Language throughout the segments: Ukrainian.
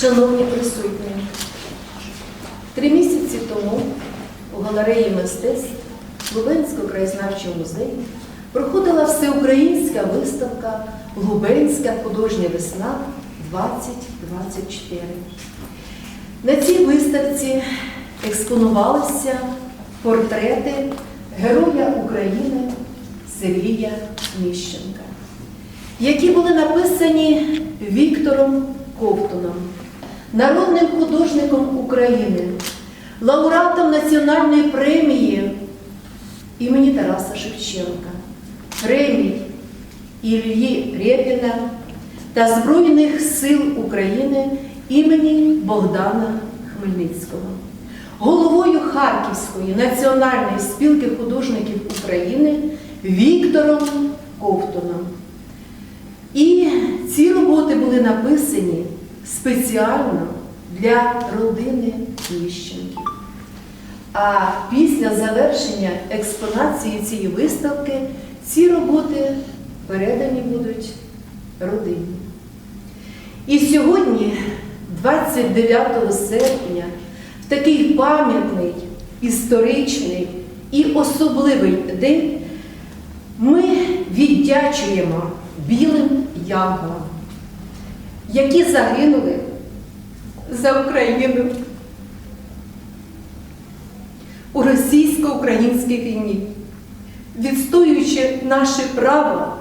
Шановні присутні, три місяці тому у галереї мистецтв Лубенського краєзнавчого музею проходила всеукраїнська виставка Лубенська художня весна 2024. На цій виставці експонувалися портрети Героя України Сергія Міщенка, які були написані Віктором Ковтуном, народним художником України, лауреатом Національної премії імені Тараса Шевченка, премій Іллі Рєпіна та Збройних сил України імені Богдана Хмельницького, головою Харківської національної спілки художників України Віктором Ковтуном. І ці роботи були написані спеціально для родини Міщенків. А після завершення експонації цієї виставки ці роботи передані будуть родині. І сьогодні, 29 серпня, в такий пам'ятний, історичний і особливий день ми віддячуємо білим янголам, які загинули за Україну у російсько-українській війні, відстоюючи наше право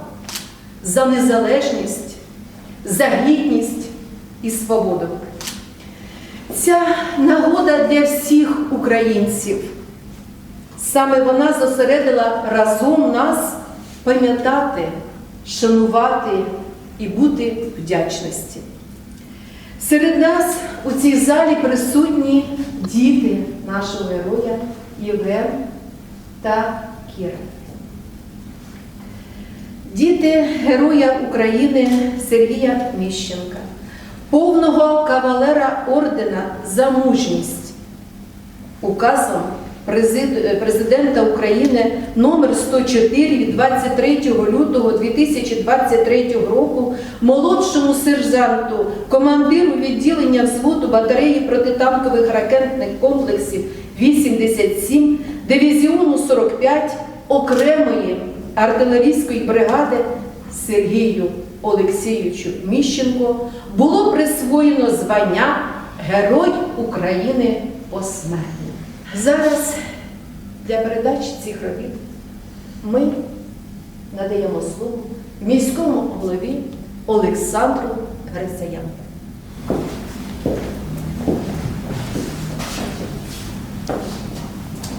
за незалежність, за гідність і свободу. Ця нагода для всіх українців. Саме вона зосередила разом нас пам'ятати, шанувати і бути вдячності. Серед нас у цій залі присутні діти нашого героя Євген та Кіра. Діти Героя України Сергія Міщенка, повного кавалера ордена за мужність, указом Президента Президента України номер 104 від 23 лютого 2023 року молодшому сержанту, командиру відділення взводу батареї протитанкових ракетних комплексів 87 дивізіону 45 окремої артилерійської бригади Сергію Олексійовичу Міщенко було присвоєно звання Герой України посмертно. Зараз для передачі цих робіт ми надаємо слово міському голові Олександру Грицаяну.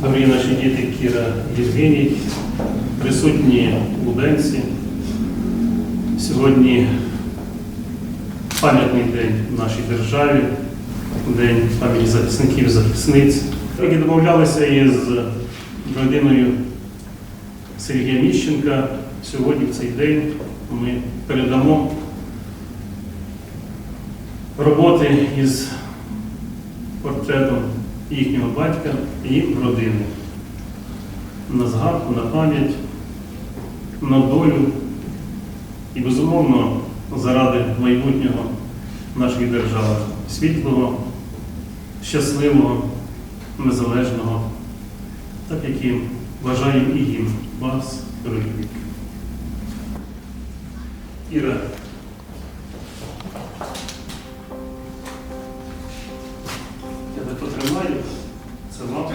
Дорогі наші діти Кіра Євгеній, присутні лубенці. Сьогодні пам'ятний день в нашій державі, день пам'яті захисників захисниць. Як і домовлялися із родиною Сергія Міщенка, сьогодні в цей день ми передамо роботи із портретом їхнього батька і родини. На згадку, на пам'ять, на долю і, безумовно, заради майбутнього нашої держави світлого, щасливого, незалежного, так яким бажаємо і їм, вас, дорогі. діти. Іра, я тебе потримаю, це вам.